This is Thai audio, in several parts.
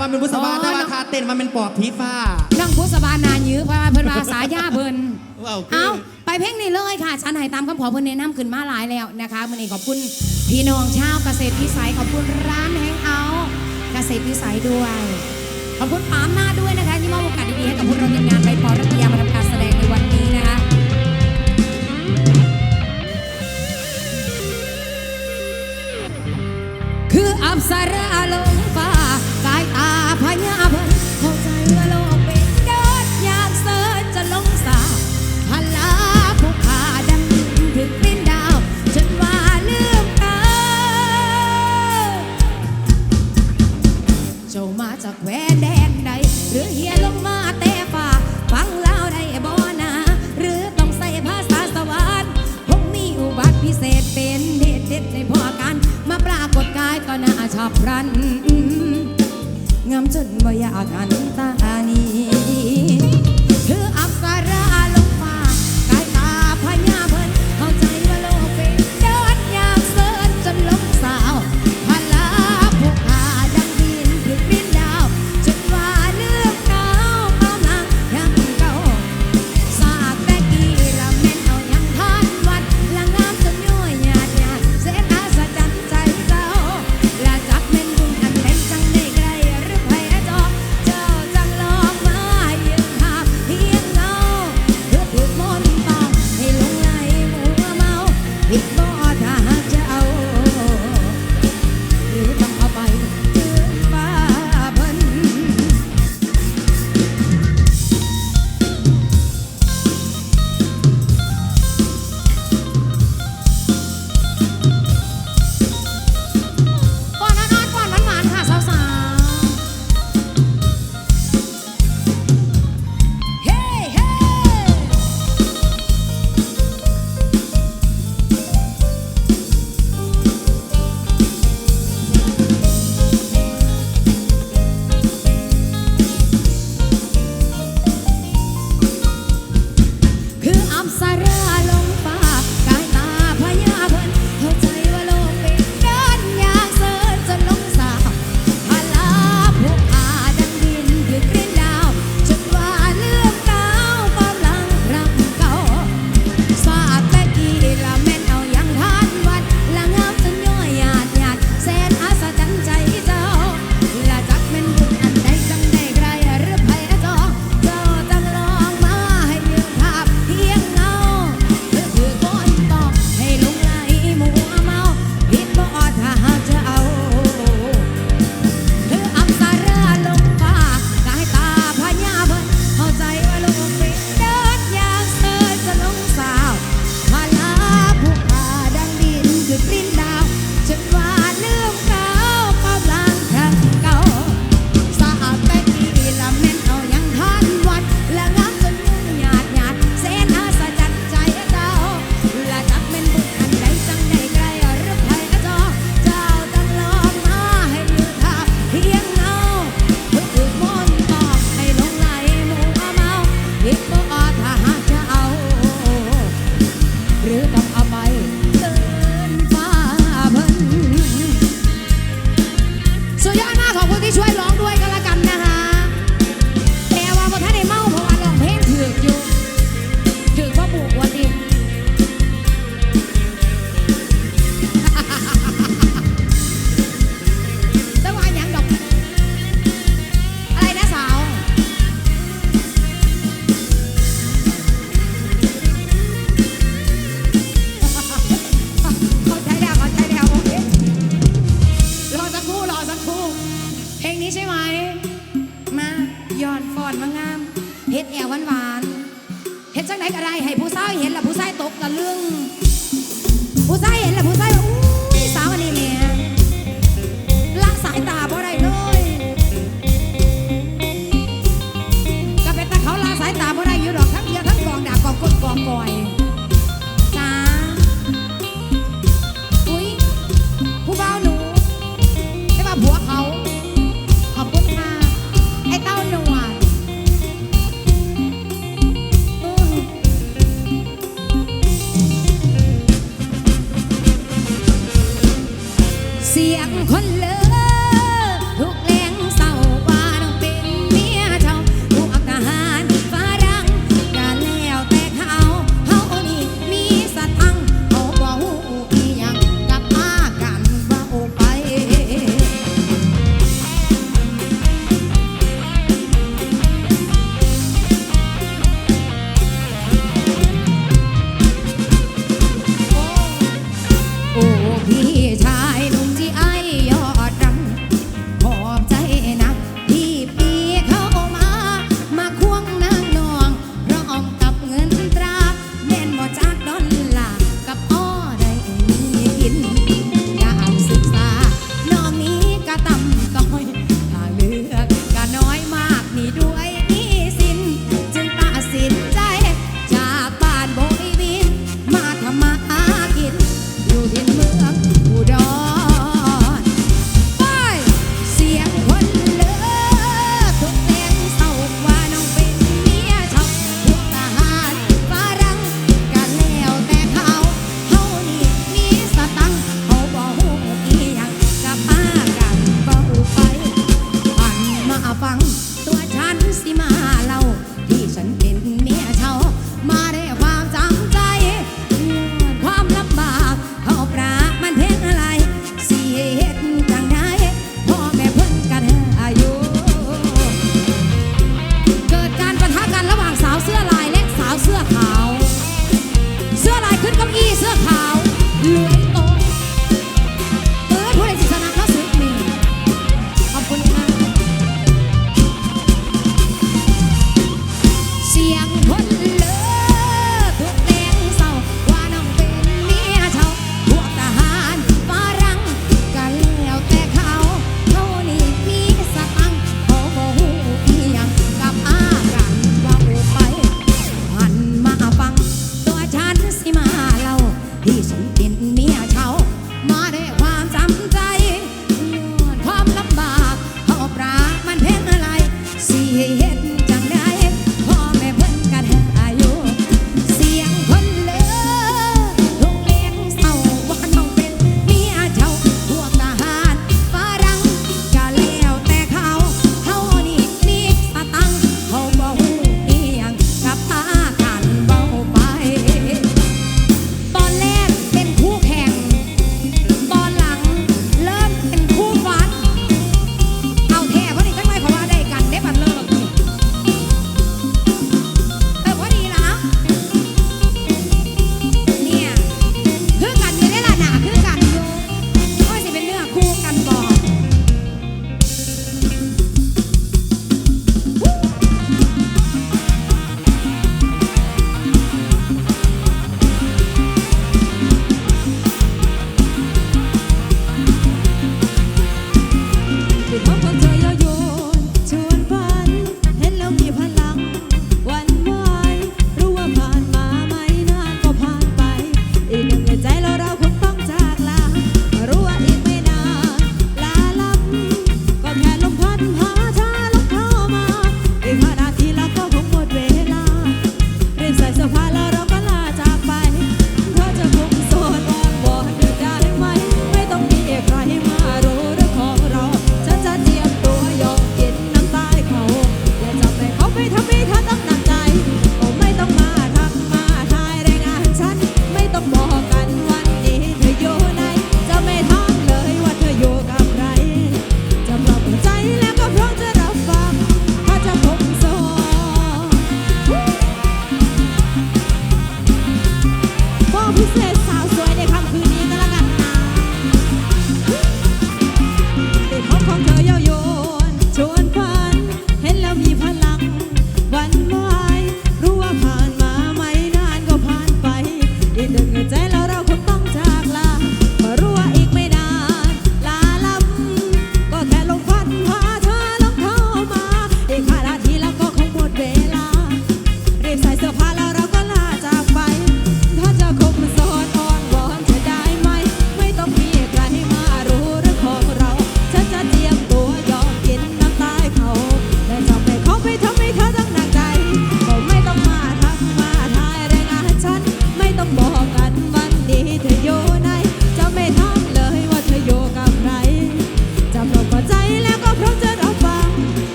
ว่าเป็นบุษบาแต่ว่าคาเต้นว่าเป็นปอบผีฟ้าน้องบุษบานายื้อเพราะว่าเพิ่นว่าสายาเบิ่นเอาไปเพ่งนี่เลยค่ะชันให้ตามคำขอเพิ่นแนะนำขึ้นมาหลายแล้วนะคะมันนี้ขอบคุณพี่น้องชาวเกษตรพิสัยขอบคุณร้านแฮงเอาเกษตรพิสัยด้วยขอบคุณปามหน้าด้วยนะคะที่มอบโอกาสดีๆให้กับพวกเราในงานไปพอรัตยามาทำการแสดงในวันนี้นะคะคืออับสาระลงฟ้า with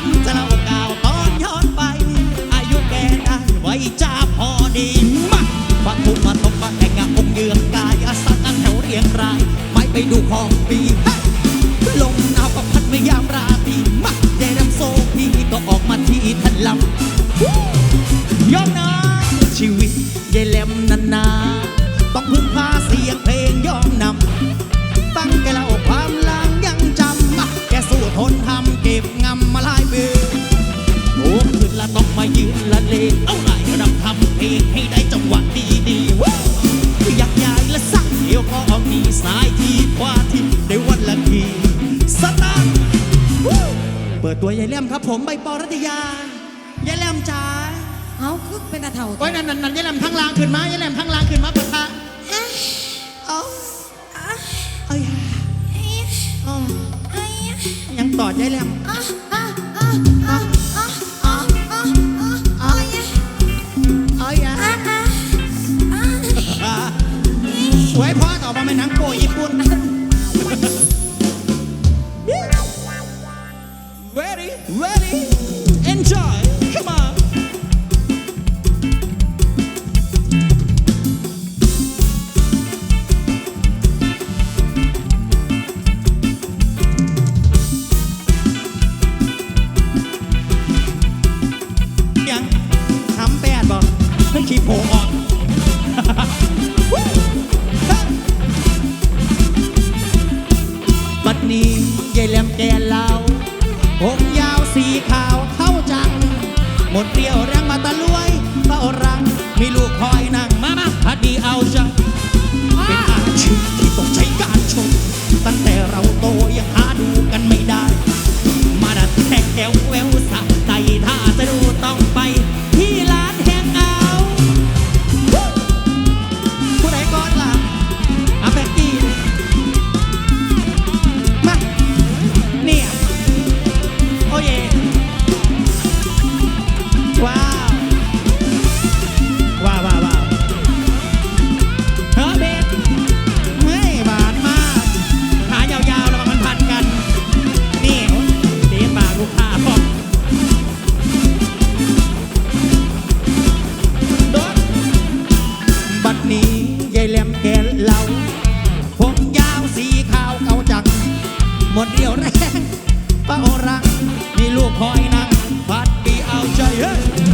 ฉันจะเล่ากล่าวตอนย้อนไป อายุแกได้ไว้จ้าพอดีมาปะทุมาตกมาแต่งงานองเยืองกายอาสากันแถวเรียงราย ไม่ไปดูของปีเฮ้ลมหนาวก็พัดไม่ยามราตรีมาเดรำโซพีก็ออกมาที่ทันลำยอมนะชีวิตยายแหลมนันาต้องพึ่งพาเสียงเพลงย้อมนำตั้งแกเล่าความลังยังจำแกสู้ทนทำเก็บงำมาหล ตัวยายแหลมครับผมใบปอรัตยายายแหลมจ๋าเอาคือเป็นตาเถ่าโอ้ยนั่นนั่นนั่นยายแหลมทั้งลางขึ้นมายายแหลมทั้งลางขึ้นมาปะทะเอาเอ้ยเอายังตอดยายแหลมเอ้ยอะอะสวยพอต่อมาเป็นหนังโปญี่ปุ่น ผมยาวสีขาวเท่าจัง หมดเปรี้ยวแรงมาตะลุยเฝ้ารัง มีลูกคอยนั่งมามาพัดดีเอาจัง มดเดียวแรงป้าโอรังมีลูกคอยนั่งพัดปีเอาใจเฮ้